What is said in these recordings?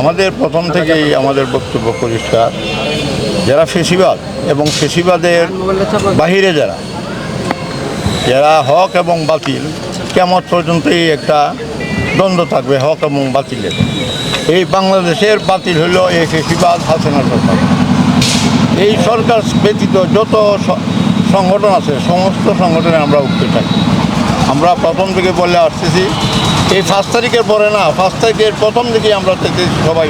আমাদের প্রথম থেকেই আমাদের বক্তব্য পরিষ্কার। যারা ফেসিবাদ এবং ফেসিবাদের বাহিরে যারা যারা হক এবং বাতিল কেমন পর্যন্তই একটা দ্বন্দ্ব থাকবে হক এবং বাতিলের। এই বাংলাদেশের বাতিল হলো এই ফেসিবাদ হাসিনা সরকার। এই সরকার ব্যতীত যত সংগঠন আছে, সমস্ত সংগঠনে আমরা উঠতে থাকি আমরা প্রথম থেকে বলে আসতেছি এই পাঁচ তারিখের পরে না, পাঁচ তারিখের প্রথম দিকে আমরা সবাই।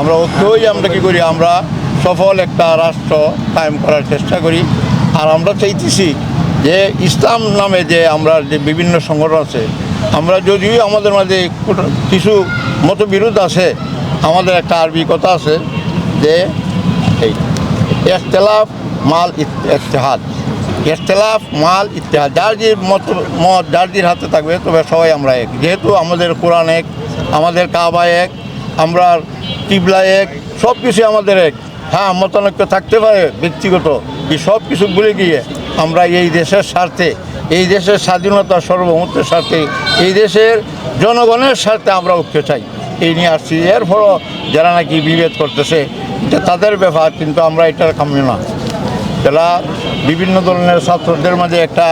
আমরা ঐক্যই আমরা কি করি, আমরা সফল একটা রাষ্ট্র কায়েম করার চেষ্টা করি আর আমরা চাইতেছি যে ইসলাম নামে যে আমরা যে বিভিন্ন সংগঠন আছে, আমরা যদিও আমাদের মাঝে কিছু মতবিরোধ আছে, আমাদের একটা আরবি কথা আছে যে এই মাল ইত্তেহাদ। এখতলাফ মাল ইত্তেহাদ, যার যে মত মত, যার যার হাতে থাকবে, তবে সবাই আমরা এক। যেহেতু আমাদের কোরআন এক, আমাদের কাবা এক, আমরা কিবলা এক, সব কিছু আমাদের এক। হ্যাঁ মতানৈক্য থাকতে পারে, ব্যক্তিগত। এই সব কিছু ভুলে গিয়ে আমরা এই দেশের স্বার্থে, এই দেশের স্বাধীনতা সার্বভৌমত্বের স্বার্থে, এই দেশের জনগণের স্বার্থে আমরা ঐক্য চাই। এই নিয়ে আসছি। এরপরও যারা নাকি বিভেদ করতেছে, এটা তাদের ব্যাপার, কিন্তু আমরা এটার কাম্য না। যারা বিভিন্ন ধরনের ছাত্রদের মাঝে একটা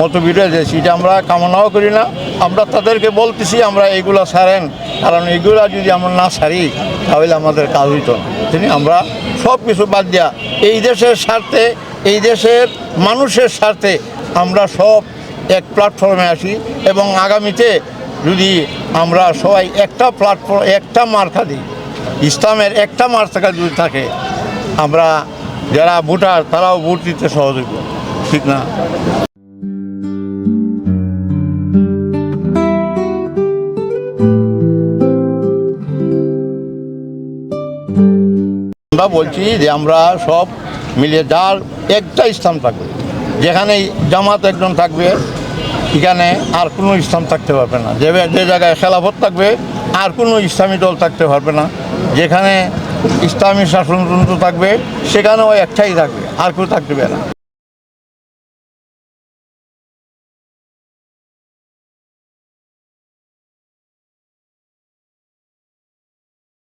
মতবিরোধ আছে এটা আমরা কামনাও করি না। আমরা তাদেরকে বলতেছি, আমরা এইগুলো সারেন কারণ এইগুলা যদি আমরা না সারি তাহলে আমাদের কাজ হইত তিনি আমরা সব কিছু বাদ দিয়া, এই দেশের স্বার্থে, এই দেশের মানুষের স্বার্থে আমরা সব এক প্ল্যাটফর্মে আসি এবং আগামীতে যদি আমরা সবাই একটা প্ল্যাটফর্ম একটা মার্কা দিই ইসলামের একটা মার্কা যদি থাকে, আমরা যারা ভোটার, তারাও ভোট দিতে সহযোগী। ঠিক না? আমরা বলছি যে আমরা সব মিলে যার একটা ইসলাম থাকবে যেখানে জামাত একজন থাকবে, এখানে আর কোনো ইসলাম থাকতে পারবে না। যে জায়গায় খেলাফত থাকবে, আর কোনো ইসলামী দল থাকতে পারবে না। যেখানে ইসলামী শাসনতন্ত্র থাকবে সেখানেও একটাই থাকবে আর কেউ থাকবে না।